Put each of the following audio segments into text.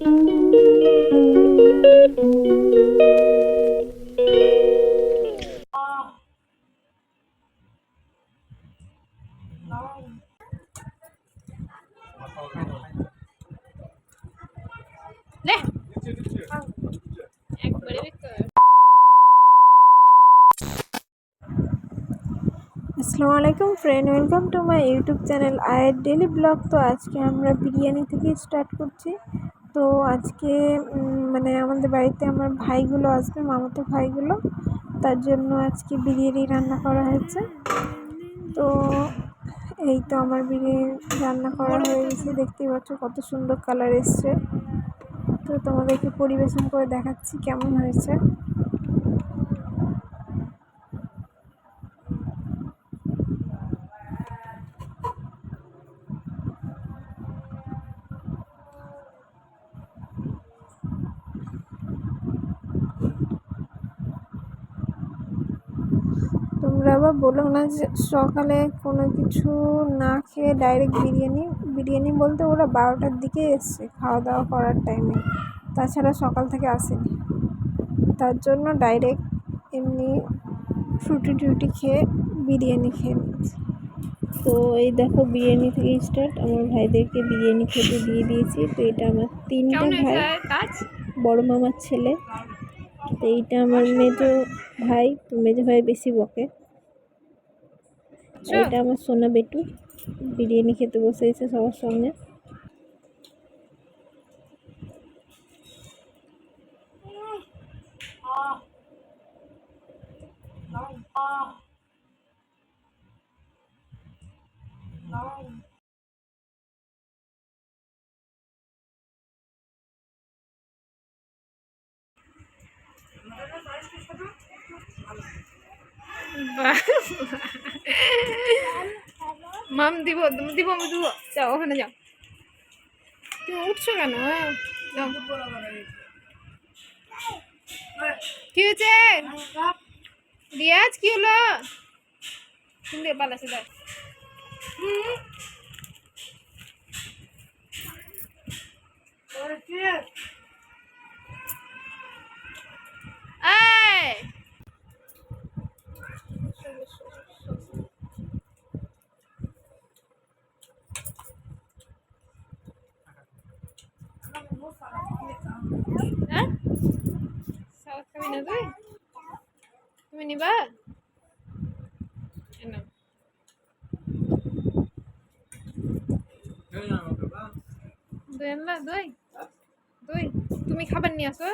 আসসালামু আলাইকুম friend welcome to my YouTube channel আয়ের ডেলি ব্লগ তো আজকে আমরা বিরিয়ানি থেকে স্টার্ট করছি। তো আজকে মানে আমাদের বাড়িতে আমার ভাইগুলো আসবে, মামাতো ভাইগুলো। তার জন্য আজকে বিরিয়ানি রান্না করা হয়েছে। তো এই তো আমার বিরিয়ানি রান্না করা হয়ে গেছে। দেখতেই পাচ্ছ কত সুন্দর কালার এসছে। তো তোমাদেরকে পরিবেশন করে দেখাচ্ছি কেমন হয়েছে। তোমরা বললাম না যে সকালে কোনো কিছু না খেয়ে ডাইরেক্ট বিরিয়ানি বিরিয়ানি বলতে ওরা বারোটার দিকে এসছে খাওয়া দাওয়া করার টাইমে তাছাড়া সকাল থেকে আসেনি। তার জন্য ডাইরেক্ট এমনি ফ্রুটি টুটি খেয়ে বিরিয়ানি খেয়ে নিচ্ছে তো এই দেখো বিরিয়ানি থেকে স্টার্ট আমার ভাইদেরকে বিরিয়ানি খেতে দিয়ে দিয়েছি। তো এটা আমার তিনটা ভাই বড় মামার ছেলে। তো এইটা আমার মেজো ভাই তো মেজো ভাই বেশি বকে। এটা আমার সোনা বেটু। বিরিয়ানি খেতে বসে গেছে সবার সঙ্গে বাহ। মাম দিব দিব আমি দিব। যাও ওখানে যাও। তুমি উঠছো কেন? হ্যাঁ, কি হয়েছে? রিয়াজ কি হলো? শুনতে পালাছে দেখ এই হ্যাঁ সালাদ খাবি না তুই তুমি নিবা এ নাও। দই আনলা দই দই। তুমি খাবার নিয়ে আসো।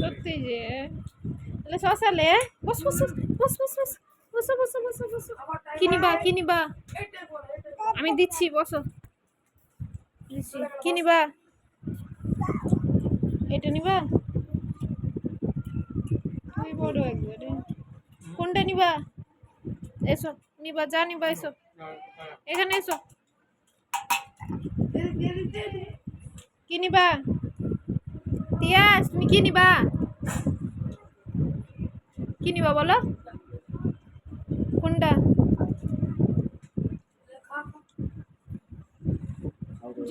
সত্যি যে তাহলে শশালে বস বস। বস বস বস বস, বসো বসো বসো। কি নিবা আমি দিচ্ছি, বসো। দিচ্ছি। কি এটা নিবা? তুই বড় একবারে। কোনটা নিবা? এসো, নিবা, যা নিবা, এসো। এখানে এসো। কি নিবা তুমি কি নিবা কি নিবা বলো। কোনটা?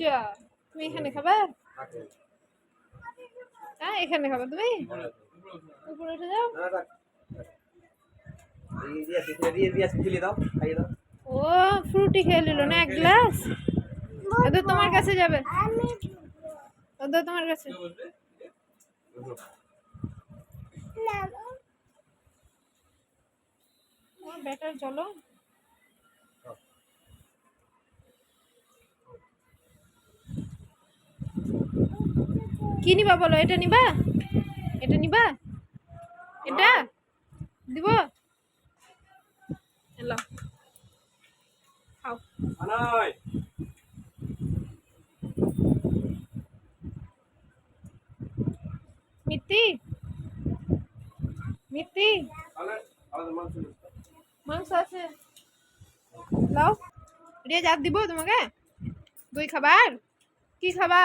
যা তুমি এখানে খাবা? হ্যাঁ এখানে খাবা তুমি? উপরে উঠে যাও। ও ফ্রুটি খেয়ে নিল না এক গ্লাস? ওদের তোমার কাছে যাবে। ওদের তোমার কাছে। বেটার চলো। কি নিবা বলো এটা নিবা? এটা নিবা? এটা? দিব? এলো। খাও। মিত্তি? মিত্তি মাংস আছে আছে লাও জাত দিব তোমাকে? দই খাবার? কি খাবা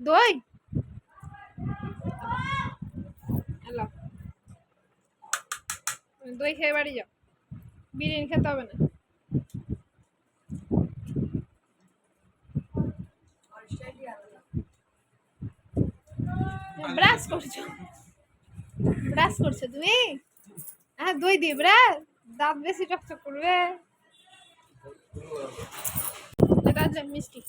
দই? দই খেয়ে বাড়ি যাও। বিরিয়ানি খেতে হবে না। ব্রাশ করছ? ব্রাশ করছ তুমি? হ্যাঁ দই দিয়ে ব্রাশ? দাঁত বেশি চকচক করবে। মিষ্টি।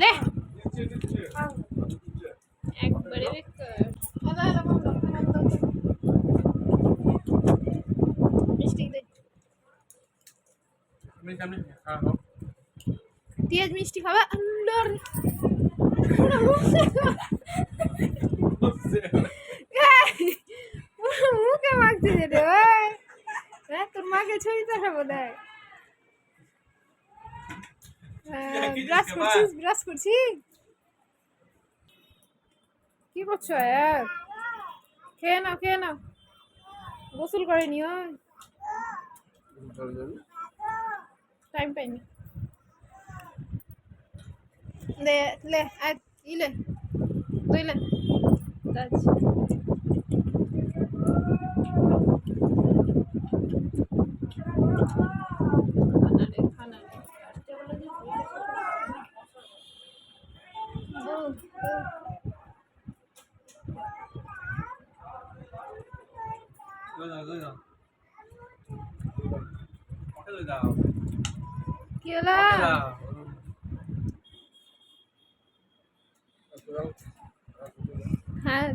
লে একবারে বন্ধ মিষ্টি খাবা? আল্লাহ রে। পুরো মুখে এই, পুরো মুখে মাখছে যেটা ওই হ্যাঁ তোর মাকে ছবি তো খাব দেখ ব্রাশ করছিস ব্রাশ করছিস কি করছ এক খেয়ে নাও খেয়ে নাও গোসল করেনি ওই টাইম পাইনি লে লে আয় ইলে তুই লে যাচ্ছি খানা রে খানা রে দৌ, দৌ। কি হলো হ্যাঁ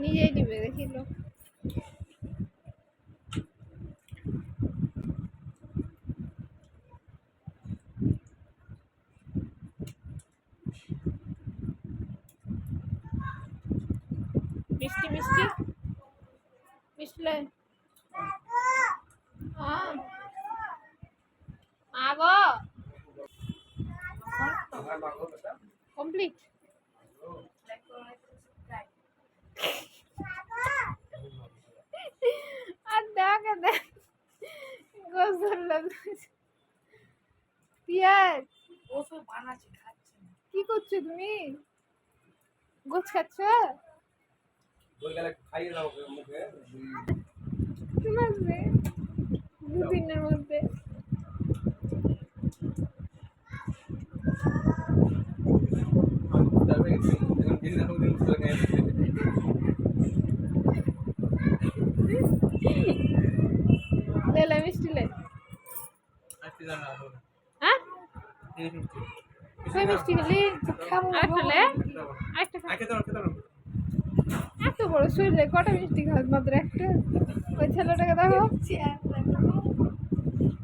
নিজেই দিবে দেখিল মিষ্টি মিষ্টি? মিষ্টি লে হ্যাঁ আগো। কমপ্লিট। আর দেখ দেখ গোসল পিয়াজ কি করছ তুমি? গোছ খাচ্ছ? চলে আসবে দুদিনের মধ্যে। লে লে মিষ্টি লে হ্যাঁ কই মিষ্টি খেলি আরেকটা লে আরেকটা খা। এত বড় শরীরে কটা মিষ্টি খাস মাত্র একটা? ওই ছেলেটাকে দেখো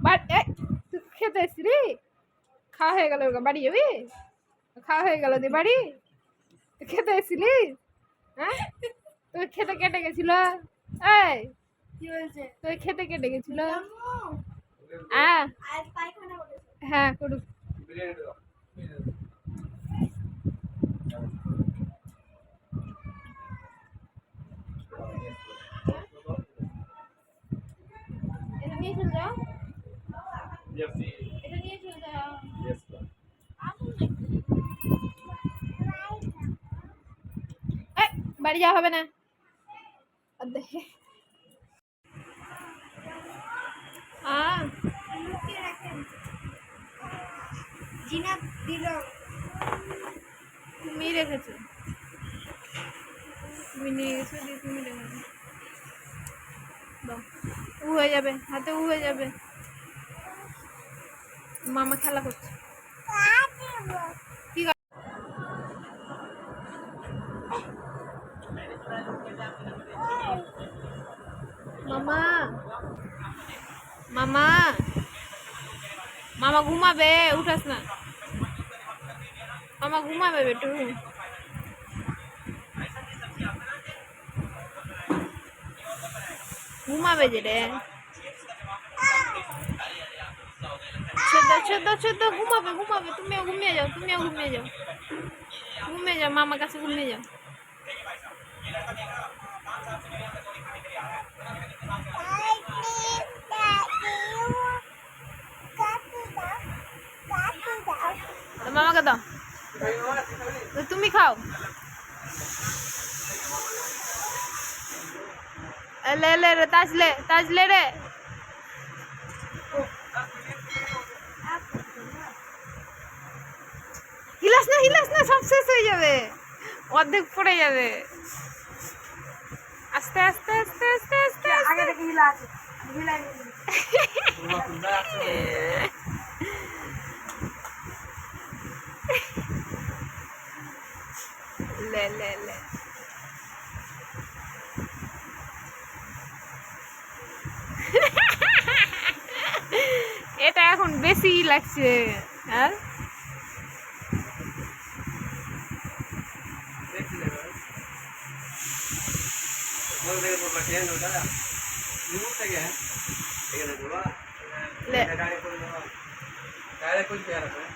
বাট তুই খেতে এসছিলি খাওয়া হয়ে গেল ওরকম। বাড়ি যাবি? খাওয়া হয়ে গেল দিয়ে বাড়ি। খেতে এসছিলি? হ্যাঁ? তুই খেতে কেটে গেছিল? এই তুই খেতে কেটে গেছিল? হ্যাঁ হ্যাঁ করুক। বাড়ি যাওয়া হবে না। দেখে তুমি রেখেছো। তুমি নিয়ে গেছো, দিয়ে তুমি রেখেছো। উ হয়ে যাবে, হাতে উ হয়ে যাবে। মামা খেলা করছে। কি মামা মামা। মামা ঘুমাবে, উঠাস না। মামা ঘুমাবে বেটু। ঘুমাবে যে রে। ছেড়ে দাও ঘুমাবে ঘুমাবে। তুমিও ঘুমিয়ে যাও, তুমিও ঘুমিয়ে যাও। ঘুমিয়ে যাও, মামার কাছে ঘুমিয়ে যাও। মামাকে দাও। তুমি খাও। লে লে রে তাজলে তাজলে রে। হিলাস না হিলাস না সব শেষ হয়ে যাবে। অর্ধেক পড়ে যাবে। আস্তে আস্তে আস্তে আস্তে আস্তে আগে থেকে হিলা আছে? লে লে লে এটা এখন বেশি লাগছে আর লে। আই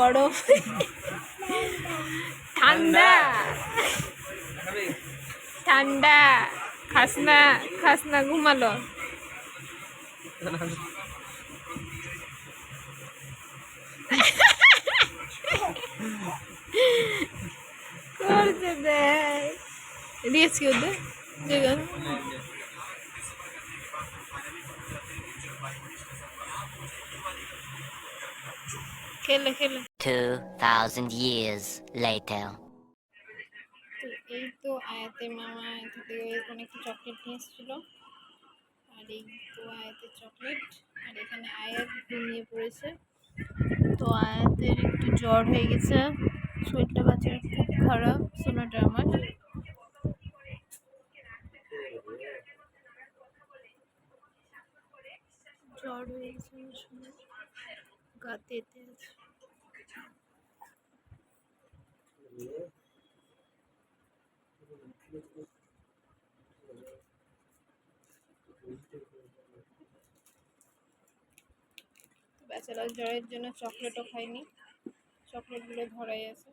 গরম। ঠান্ডা। ঠান্ডা। খাস না খাস ঘুমালো। করছে দেখ। রিয়াজ কেউ দে খেলে খেলে। 2,000 years later. এই তো আয়াতে মামা থেকে অনেক চকলেট নিয়ে এসেছিল। আর এই তো আয়াতের চকলেট আর এখানে আয়াত ঘুমিয়ে পড়েছে। তো আয়াতের একটু জ্বর হয়ে গেছে। শরীরটা বাচ্চার খুব খারাপ সোনাটা আমার। জ্বর হয়ে গেছে গাতে আছে ব্যাচেলার জ্বরের জন্য চকলেটও খাইনি। চকলেটগুলো ধরাই আছে।